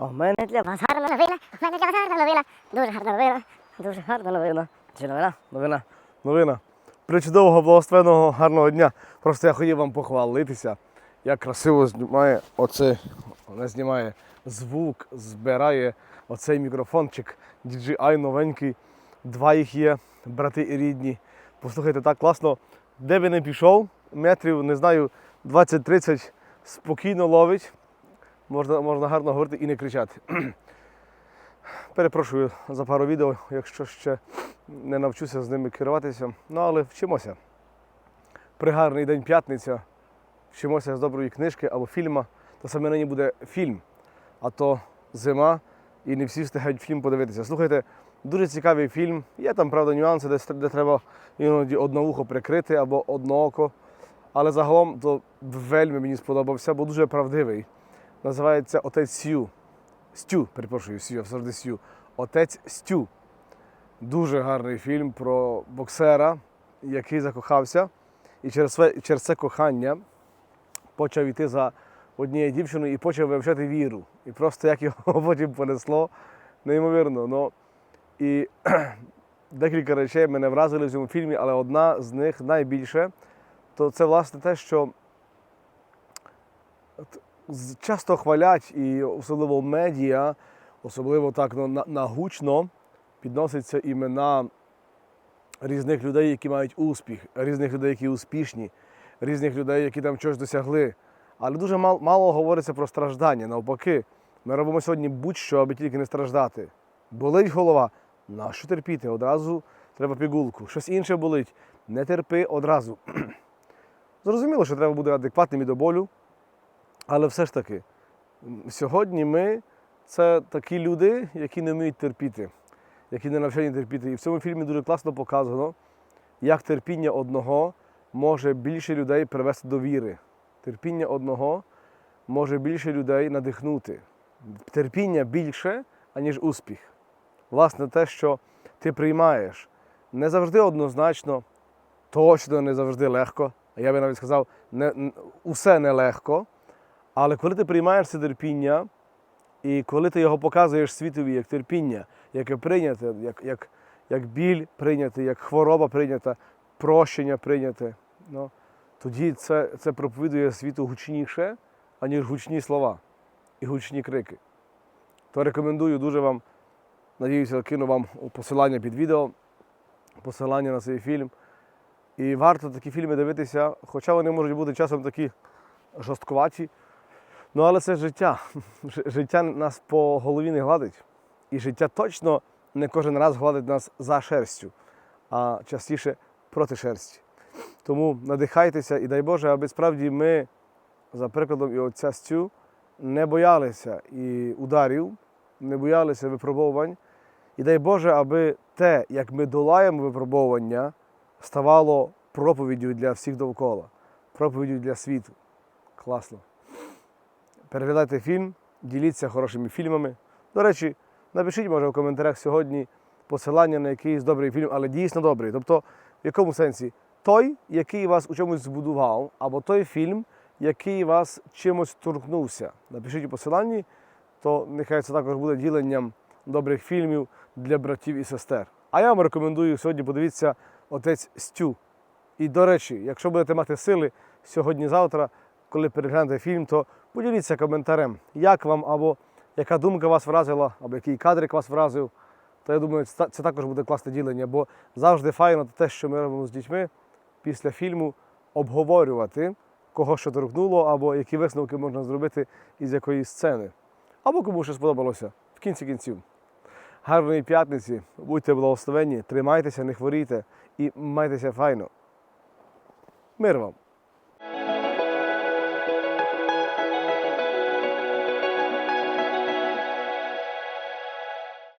мене для вас гарна новина. У мене для вас гарна новина. Дуже гарна новина. Дуже гарна новина. Чи новина? Новина. Новина. Причудового, благословеного, гарного дня. Просто я хотів вам похвалитися, як красиво знімає оце, вона знімає звук, збирає оцей мікрофончик DJI новенький. Два їх є, брати і рідні. Послухайте, так класно. Де би не пішов, метрів, не знаю, 20-30 спокійно ловить. Можна, можна гарно говорити і не кричати. Перепрошую за пару відео, якщо ще не навчуся з ними керуватися. Ну, але вчимося. При гарний день п'ятниця, вчимося з доброї книжки або фільма, то саме нині буде фільм. А то зима і не всі встигають фільм подивитися. Слухайте, дуже цікавий фільм. Є там, правда, нюанси, де, де треба іноді одне вухо прикрити або одне око. Але загалом то вельми мені сподобався, бо дуже правдивий. Називається Отець Сью. Стю, перепрошую, Сью, я завжди Сью. Отець Стю. Дуже гарний фільм про боксера, який закохався, і через, через це кохання почав йти за однією дівчиною і почав вивчати віру. І просто як його потім понесло, неймовірно. Ну, і декілька речей мене вразили в цьому фільмі, але одна з них найбільше, то це власне те, що часто хвалять, і особливо медіа, особливо так ну, нагучно підносяться імена різних людей, які мають успіх, різних людей, які успішні, різних людей, які там щось досягли. Але дуже мал- мало говориться про страждання. Навпаки, ми робимо сьогодні будь-що, аби тільки не страждати. Болить голова, нащо терпіти? Одразу треба пігулку. Щось інше болить. Не терпи одразу. Зрозуміло, що треба бути адекватним і до болю, але все ж таки, сьогодні ми це такі люди, які не вміють терпіти, які не навчені терпіти. І в цьому фільмі дуже класно показано, як терпіння одного може більше людей привести до віри. Терпіння одного може більше людей надихнути. Терпіння більше, аніж успіх. Власне, те, що ти приймаєш, не завжди однозначно, точно не завжди легко. А Я би навіть сказав, не, усе нелегко. Але коли ти приймаєш це терпіння, і коли ти його показуєш світові як терпіння, яке прийняте, як, як, як біль прийняти, як хвороба прийнята, прощення прийняте, ну, тоді це, це проповідує світу гучніше, аніж гучні слова і гучні крики. То рекомендую дуже вам, надіюся, кину вам посилання під відео, посилання на цей фільм. І варто такі фільми дивитися, хоча вони можуть бути часом такі жорсткуваті. Ну, але це життя. Життя нас по голові не гладить. І життя точно не кожен раз гладить нас за шерстю, а частіше проти шерсті. Тому надихайтеся і дай Боже, аби справді ми, за прикладом і отця Стю, не боялися і ударів, не боялися випробовувань. І дай Боже, аби те, як ми долаємо випробовування, ставало проповіддю для всіх довкола, проповіддю для світу. Класно. Переглядайте фільм, діліться хорошими фільмами. До речі, напишіть, може, в коментарях сьогодні посилання на якийсь добрий фільм, але дійсно добрий. Тобто, в якому сенсі? Той, який вас у чомусь збудував, або той фільм, який вас чимось торкнувся. Напишіть у посиланні, то нехай це також буде діленням добрих фільмів для братів і сестер. А я вам рекомендую сьогодні подивіться отець Стю. І до речі, якщо будете мати сили сьогодні-завтра, коли переглянете фільм, то поділіться коментарем, як вам або яка думка вас вразила, або який кадрик вас вразив. То я думаю, це, також буде класне ділення, бо завжди файно те, що ми робимо з дітьми після фільму, обговорювати, кого що торкнуло, або які висновки можна зробити із якоїсь сцени. Або кому що сподобалося в кінці кінців. Гарної п'ятниці, будьте благословенні, тримайтеся, не хворійте і майтеся файно. Мир вам!